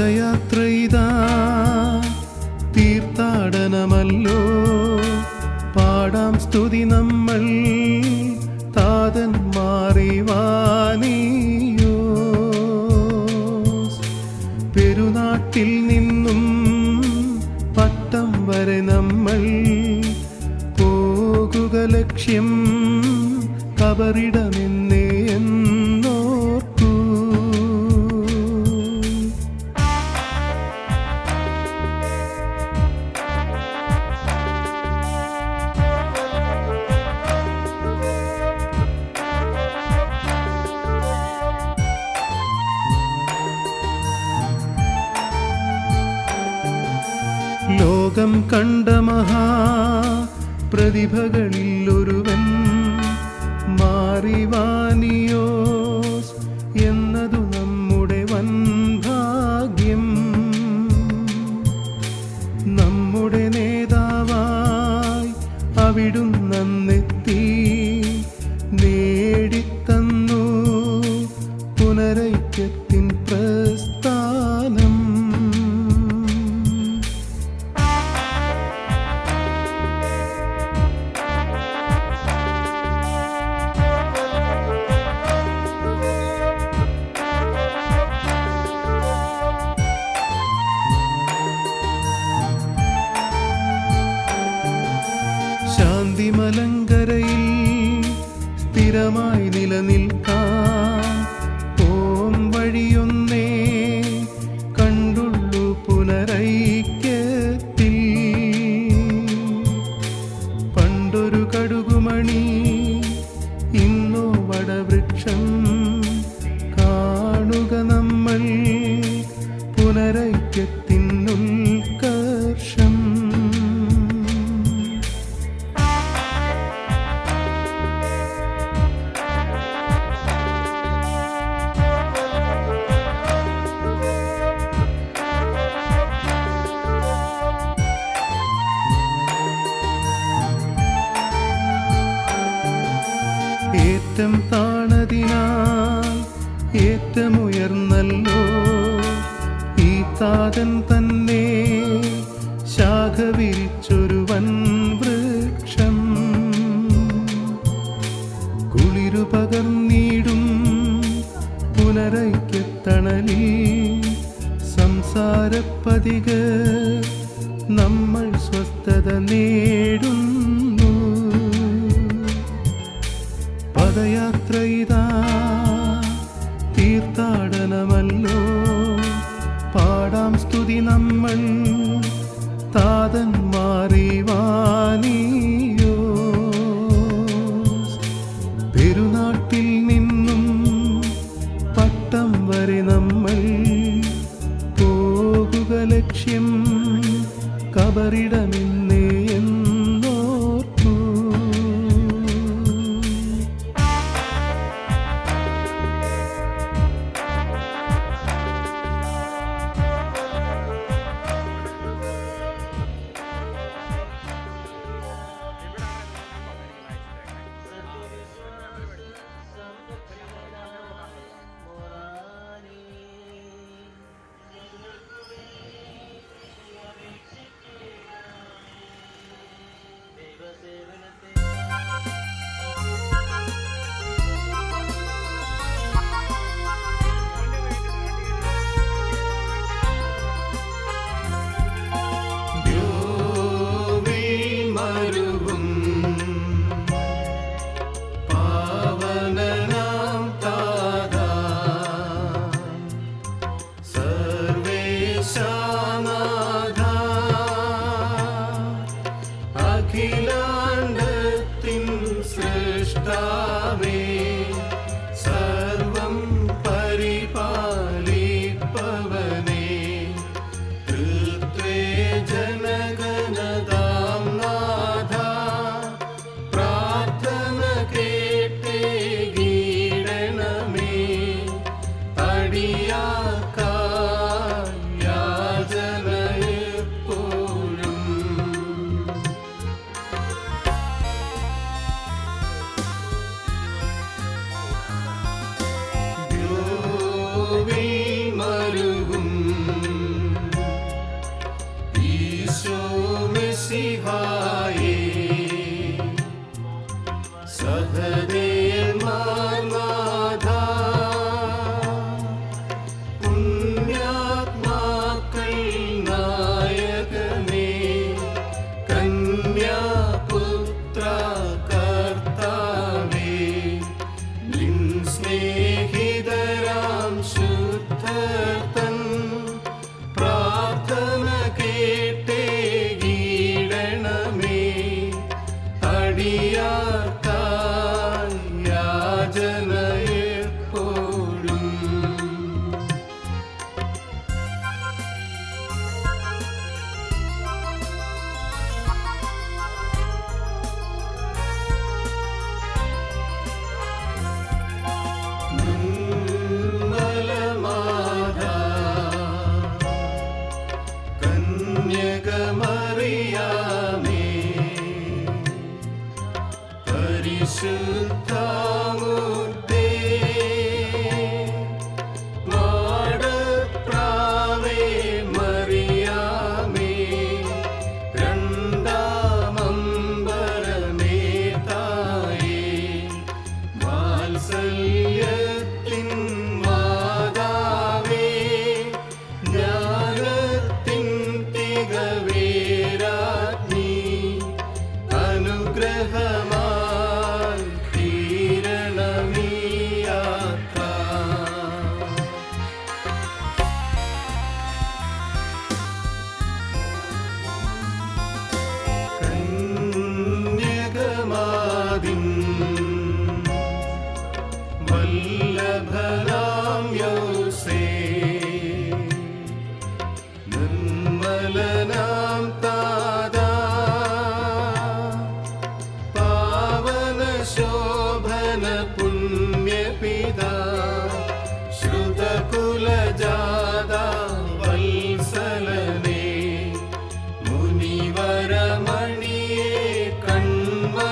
പദയാത്ര ഇതാ. തീർത്ഥാടനമല്ലോ. പാടാം സ്തുതി നമ്മൾ. താതൻ മാറിവാനിയോ. പെരുനാട്ടിൽ നിന്നും പട്ടം വരെ നമ്മൾ. പോകുക ലക്ഷ്യം കബറിടമേ ലോകം കണ്ട മഹാ പ്രതിഭകളിൽ ഒരുവൻ ഏറ്റം താണതിനാൽ ഏറ്റമുയർന്നല്ലോ. ഈ താതൻ തന്നെ ശാഖ വിരിച്ചൊരു വൻ വൃക്ഷം. കുളിരു പകർന്നീടും പുനരൈക്യത്തണലിൽ സംസാരപ്പതിക ഇതാ തീർത്ഥാടനമല്ലോ. പാടാം സ്തുതി നമ്മൾ താതൻ മാറിവാനിയോ പെരുനാട്ടിൽ നിന്നും പട്ടം വരെ നമ്മൾ പോകുക ലക്ഷ്യം കബറിടമെന്നേ கர்த்தாவே सहर ever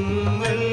വർഷങ്ങൾ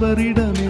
പോകുക ലക്ഷ്യം കബറിടമേ